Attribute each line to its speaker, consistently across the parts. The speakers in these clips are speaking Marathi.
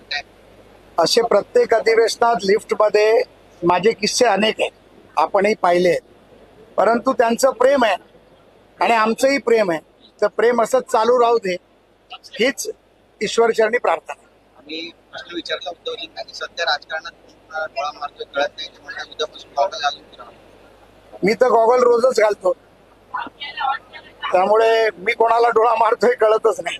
Speaker 1: वाटतंय
Speaker 2: असे प्रत्येक अधिवेशनात लिफ्टमध्ये माझे किस्से अनेक आहेत. आपणही पाहिले आहेत. परंतु त्यांचं प्रेम आहे आणि आमचंही प्रेम आहे. तर प्रेम असंच चालू राहू दे हीच ईश्वरचरणी प्रार्थना.
Speaker 1: आम्ही प्रश्न विचारला सध्या राजकारणात कळत नाही. उद्यापासून घालून.
Speaker 2: मी तर गॉगल रोजच घालतो. त्यामुळे मी कोणाला डोळा मारतोय कळतच नाही.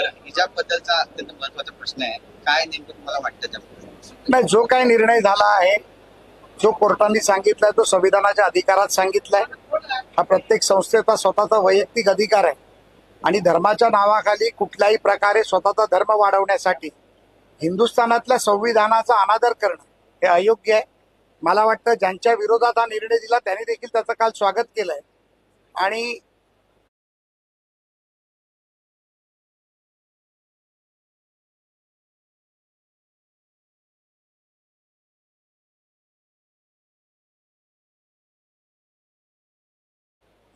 Speaker 1: बरं हिजाब बद्दलचा अत्यंत महत्त्वाचा प्रश्न आहे. काय नेमकं तुम्हाला वाटतं त्याबद्दल
Speaker 2: नाही जो काही निर्णय झाला आहे जो कोर्टाने सांगितलाय तो संविधानाच्या अधिकारात सांगितलाय. हा प्रत्येक संस्थेचा स्वतःचा वैयक्तिक अधिकार आहे. आणि धर्माच्या नावाखाली कुठल्याही प्रकारे स्वतःचा धर्म वाढवण्यासाठी हिंदुस्थानातल्या संविधानाचा अनादर करणं हे अयोग्य आहे. मला वाटतं ज्यांच्या विरोधात हा निर्णय दिला त्यांनी देखील त्याचं काल स्वागत केलंय. आणि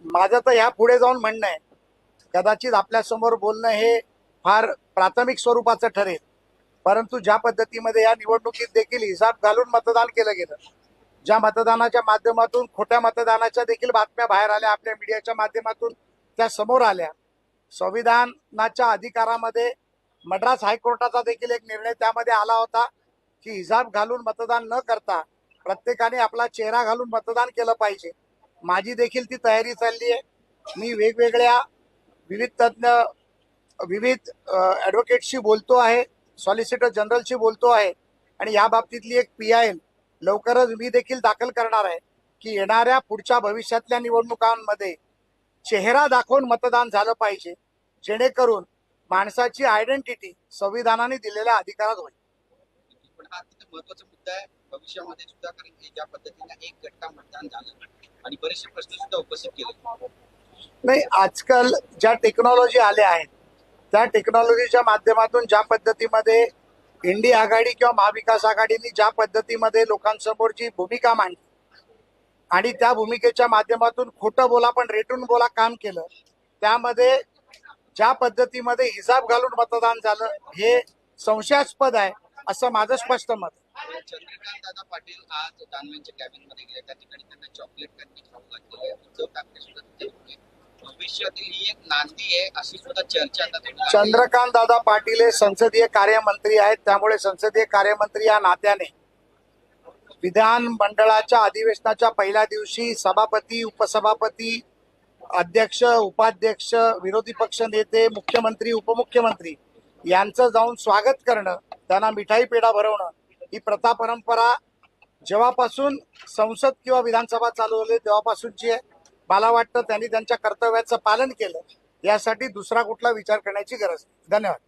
Speaker 2: माझं तर ह्या पुढे जाऊन म्हणणं आहे कदाचित आपल्यासमोर बोलणं हे फार प्राथमिक स्वरूपाचं ठरेल. परंतु ज्या पद्धतीमध्ये या निवडणुकीत देखील हिसाब घालून मतदान केलं गेलं ज्या मतदानाच्या माध्यमातून खोट्या मतदानाच्या देखील बातम्या बाहेर आल्या आपल्या मीडियाच्या माध्यमातून त्या समोर आल्या संविधानाच्या अधिकारामध्ये मद्रास हायकोर्टाचा देखील एक निर्णय त्यामध्ये आला होता की हिजाब घालून मतदान न करता प्रत्येकाने आपला चेहरा घालून मतदान केलं पाहिजे. माझी देखील ती तयारी चालली आहे. मी वेगवेगळ्या विविध तज्ज्ञ विविध ॲडव्होकेटशी बोलतो आहे सॉलिसिटर जनरलशी बोलतो आहे. आणि या बाबतीतली एक पी आय एल लवकरच मी देखील दाखल करणार आहे की येणाऱ्या पुढच्या भविष्यातल्या निवडणुकांमध्ये चेहरा दाखवून मतदान झालं पाहिजे जेणेकरून माणसाची आयडेंटिटी संविधानाने दिलेल्या अधिकारात होईल.
Speaker 1: पण हा महत्त्वाचा मुद्दा आहे. भविष्यामध्ये सुद्धा कारण की ज्या पद्धतीने एक गट्टा मतदान झालं आणि बरेचसे प्रश्न सुद्धा उपस्थित केले
Speaker 2: नाही आजकाल ज्या टेक्नॉलॉजी आल्या आहेत त्या टेक्नॉलॉजीच्या माध्यमातून ज्या पद्धतीमध्ये इंडिया आघाडी किंवा महाविकास आघाडीने ज्या पद्धतीमध्ये लोकांसमोरची भूमिका मांडली आणि त्या भूमिकेच्या माध्यमातून खोटं बोला पण रेटून बोला काम केलं त्यामध्ये ज्या पद्धतीमध्ये हिजाब घालून मतदान झालं हे संशयास्पद आहे असं माझं स्पष्ट मत आहे.
Speaker 1: चंद्रकांत दादा पाटील आज दानवेंच्या कॅबिनमध्ये गेले. त्या ठिकाणी त्यांना चॉकलेट त्यांनी खाऊ घातलेले उद्धव ठाकरे सुद्धा तिथे होते भविष्यातील ही एक नांदी आहे अशी सुद्धा चर्चा
Speaker 2: चंद्रकांत दादा पाटील हे संसदीय कार्यमंत्री आहेत. त्यामुळे संसदीय कार्यमंत्री या नात्याने विधान मंडळाच्या अधिवेशनाच्या पहिल्या दिवशी सभापती उपसभापती अध्यक्ष उपाध्यक्ष विरोधी पक्ष नेते मुख्यमंत्री उपमुख्यमंत्री यांचं जाऊन स्वागत करणं त्यांना मिठाई पेढा भरवणं ही प्रथा परंपरा जेव्हापासून संसद किंवा विधानसभा चालू झाली तेव्हापासूनची आहे. मला वाटतं त्यांनी त्यांच्या कर्तव्याचं पालन केलं. यासाठी दुसरा कुठला विचार करण्याची गरज नाही. धन्यवाद.